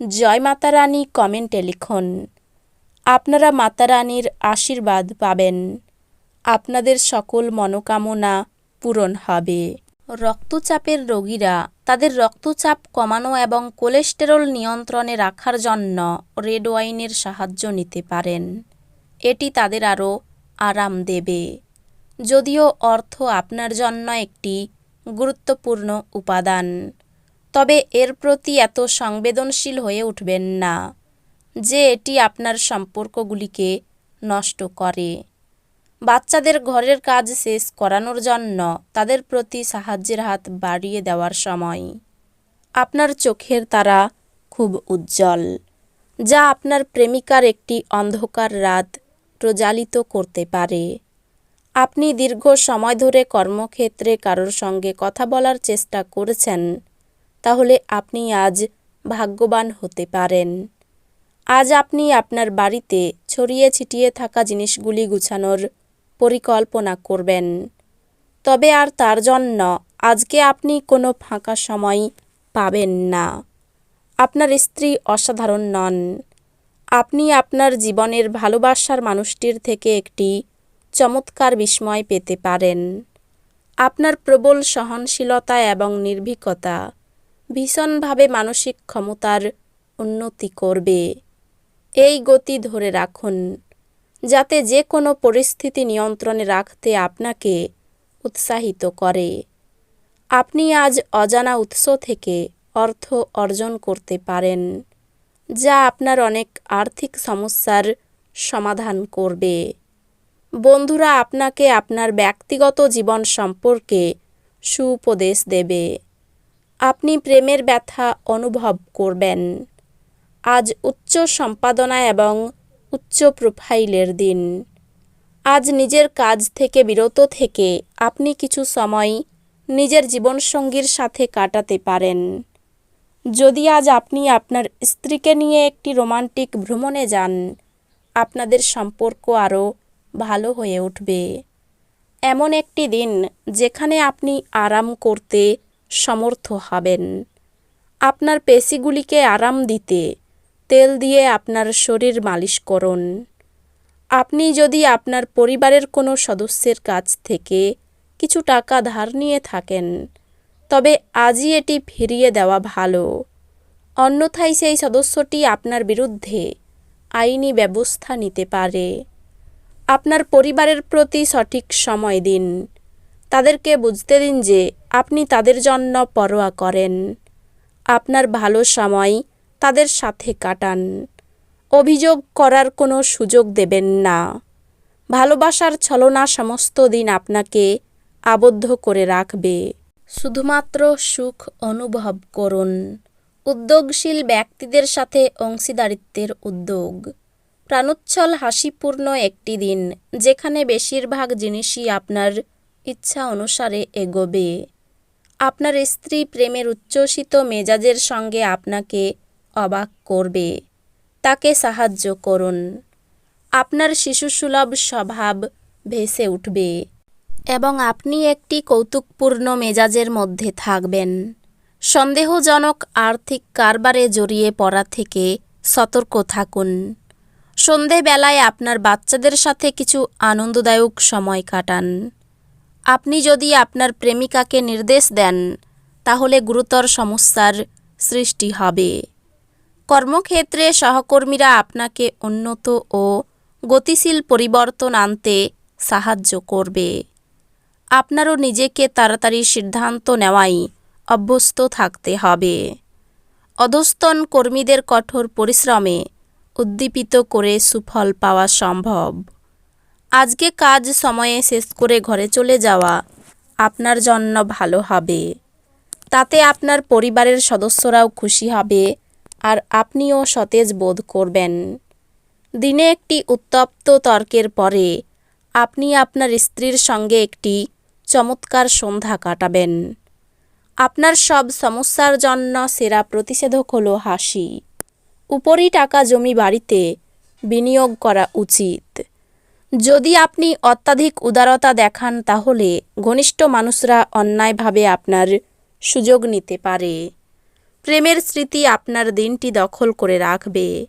জয় মাতারানী কমেন্টে লিখুন, আপনারা মাতারানীর আশীর্বাদ পাবেন। আপনাদের সকল মনোকামনা পূরণ হবে। রক্তচাপের রোগীরা তাদের রক্তচাপ কমানো এবং কোলেস্টেরল নিয়ন্ত্রণে রাখার জন্য রেড ওয়াইনের সাহায্য নিতে পারেন। এটি তাদের আরও আরাম দেবে। যদিও অর্থ আপনার জন্য একটি গুরুত্বপূর্ণ উপাদান। তবে এর প্রতি এত সংবেদনশীল হয়ে উঠবেন না যে এটি আপনার সম্পর্কগুলিকে নষ্ট করে। বাচ্চাদের ঘরের কাজ শেষ করানোর জন্য তাদের প্রতি সাহায্যের হাত বাড়িয়ে দেওয়ার সময়। আপনার চোখের তারা খুব উজ্জ্বল, যা আপনার প্রেমিকার একটি অন্ধকার রাত প্রজ্বালিত করতে পারে। আপনি দীর্ঘ সময় ধরে কর্মক্ষেত্রে কারোর সঙ্গে কথা বলার চেষ্টা করেছেন তাহলে আপনি আজ ভাগ্যবান হতে পারেন। আজ আপনি আপনার বাড়িতে ছড়িয়ে ছিটিয়ে থাকা জিনিসগুলি গুছানোর পরিকল্পনা করবেন। তবে আর তার জন্য আজকে আপনি কোনো ফাঁকা সময় পাবেন না। আপনার স্ত্রী অসাধারণ নন। আপনি আপনার জীবনের ভালোবাসার মানুষটির থেকে একটি চমৎকার বিস্ময় পেতে পারেন। আপনার প্রবল সহনশীলতা এবং নির্ভীকতা ভীষণভাবে মানসিক ক্ষমতার উন্নতি করবে। এই গতি ধরে রাখুন, যাতে যে কোনো পরিস্থিতি নিয়ন্ত্রণে রাখতে আপনাকে উৎসাহিত করে। আপনি আজ অজানা উৎস থেকে অর্থ অর্জন করতে পারেন, যা আপনার অনেক আর্থিক সমস্যার সমাধান করবে। বন্ধুরা, আপনাকে আপনার ব্যক্তিগত জীবন সম্পর্কে সুউপদেশ দেবে। আপনি প্রেমের ব্যথা অনুভব করবেন। আজ উচ্চ সম্পাদনা এবং উচ্চ প্রোফাইলের দিন। আজ নিজের কাজ থেকে বিরত থেকে আপনি কিছু সময় নিজের জীবনসঙ্গীর সাথে কাটাতে পারেন। যদি আজ আপনি আপনার স্ত্রীকে নিয়ে একটি রোমান্টিক ভ্রমণে যান, আপনাদের সম্পর্ক আরও ভালো হয়ে উঠবে। এমন একটি দিন যেখানে আপনি আরাম করতে সমর্থ হবেন। আপনার পেশিগুলিকে আরাম দিতে, তেল দিয়ে আপনার শরীর মালিশ করুন। আপনি যদি আপনার পরিবারের কোনো সদস্যের কাছ থেকে কিছু টাকা ধার নিয়ে থাকেন, তবে আজই এটি ফিরিয়ে দেওয়া ভালো। অন্যথায় সেই সদস্যটি আপনার বিরুদ্ধে আইনি ব্যবস্থা নিতে পারে। আপনার পরিবারের প্রতি সঠিক সময় দিন। তাদেরকে বুঝতে দিন যে আপনি তাদের জন্য পরোয়া করেন। আপনার ভালো সময় তাদের সাথে কাটান। অভিযোগ করার কোনো সুযোগ দেবেন না। ভালোবাসার ছলনা সমস্ত দিন আপনাকে আবদ্ধ করে রাখবে। শুধুমাত্র সুখ অনুভব করুন। উদ্যোগশীল ব্যক্তিদের সাথে অংশীদারিত্বের উদ্যোগ। প্রাণোচ্ছল হাসিপূর্ণ একটি দিন, যেখানে বেশিরভাগ জিনিসই আপনার ইচ্ছা অনুসারে এগোবে। আপনার স্ত্রী প্রেমের উচ্ছ্বসিত মেজাজের সঙ্গে আপনাকে অবাক করবে। তাকে সাহায্য করুন। আপনার শিশুসুলভ স্বভাব ভেসে উঠবে এবং আপনি একটি কৌতুকপূর্ণ মেজাজের মধ্যে থাকবেন। সন্দেহজনক আর্থিক কারবারে জড়িয়ে পড়া থেকে সতর্ক থাকুন। সন্ধেবেলায় আপনার বাচ্চাদের সাথে কিছু আনন্দদায়ক সময় কাটান। আপনি যদি আপনার প্রেমিকাকে নির্দেশ দেন, তাহলে গুরুতর সমস্যার সৃষ্টি হবে। কর্মক্ষেত্রে সহকর্মীরা আপনাকে উন্নত ও গতিশীল পরিবর্তন আনতে সাহায্য করবে। আপনারও নিজেকে তাড়াতাড়ি সিদ্ধান্ত নেওয়াই অভ্যস্ত থাকতে হবে। অধস্তন কর্মীদের কঠোর পরিশ্রমে উদ্দীপিত করে সুফল পাওয়া সম্ভব। আজকে কাজ সময়ে শেষ করে ঘরে চলে যাওয়া আপনার জন্য ভালো হবে। তাতে আপনার পরিবারের সদস্যরাও খুশি হবে আর আপনিও সতেজ বোধ করবেন। দিনে একটি উত্তপ্ত তর্কের পরে আপনি আপনার স্ত্রীর সঙ্গে একটি চমৎকার সন্ধ্যা কাটাবেন। আপনার সব সমস্যার জন্য সেরা প্রতিষেধক হলো হাসি। উপরই টাকা জমি বাড়িতে বিনিয়োগ করা উচিত। যদি আপনি অত্যাধিক উদারতা দেখান, তাহলে ঘনিষ্ঠ মানুষরা অন্যায়ভাবে আপনার সুযোগ নিতে পারে। প্রেমের স্মৃতি আপনার দিনটি দখল করে রাখবে।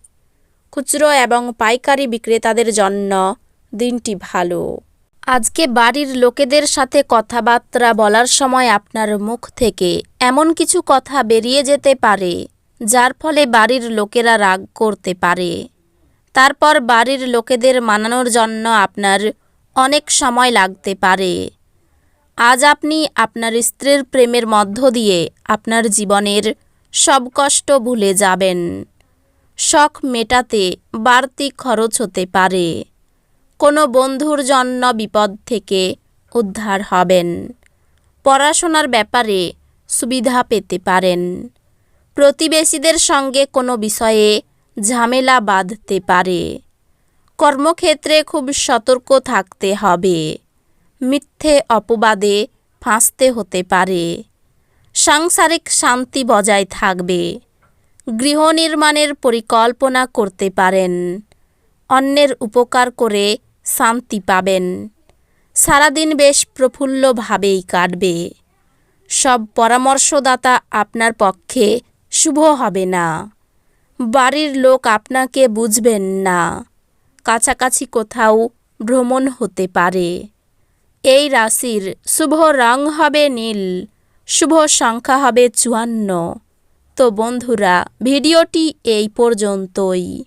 খুচরো এবং পাইকারি বিক্রেতাদের জন্য দিনটি ভালো। আজকে বাড়ির লোকেদের সাথে কথাবার্তা বলার সময় আপনার মুখ থেকে এমন কিছু কথা বেরিয়ে যেতে পারে, যার ফলে বাড়ির লোকেরা রাগ করতে পারে। তারপর বাড়ির লোকেদের মানানোর জন্য আপনার অনেক সময় লাগতে পারে। আজ আপনি আপনার স্ত্রীর প্রেমের মধ্য দিয়ে আপনার জীবনের সব কষ্ট ভুলে যাবেন। শখ মেটাতে বাড়তি খরচ হতে পারে। কোনো বন্ধুর জন্য বিপদ থেকে উদ্ধার হবেন। পড়াশোনার ব্যাপারে সুবিধা পেতে পারেন। প্রতিবেশীদের সঙ্গে কোনো বিষয়ে ঝামেলা বাঁধতে পারে। কর্মক্ষেত্রে খুব সতর্ক থাকতে হবে। মিথ্যে অপবাদে ফাঁসতে হতে পারে। সাংসারিক শান্তি বজায় থাকবে। গৃহ নির্মাণের পরিকল্পনা করতে পারেন। অন্যের উপকার করে শান্তি পাবেন। সারাদিন বেশ প্রফুল্লভাবেই কাটবে। সব পরামর্শদাতা আপনার পক্ষে শুভ হবে না। বাড়ির লোক আপনাকে বুঝবেন না। কাছাকাছি কোথাও ভ্রমণ হতে পারে। এই রাশির শুভ রং হবে নীল, শুভ সংখ্যা হবে চুয়ান্ন। তো বন্ধুরা, ভিডিওটি এই পর্যন্তই।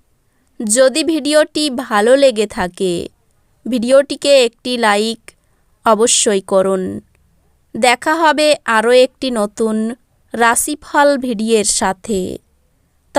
যদি ভিডিওটি ভালো লেগে থাকে, ভিডিওটিকে একটি লাইক অবশ্যই করুন। দেখা হবে আরও একটি নতুন রাশিফল ভিডিওর সাথে।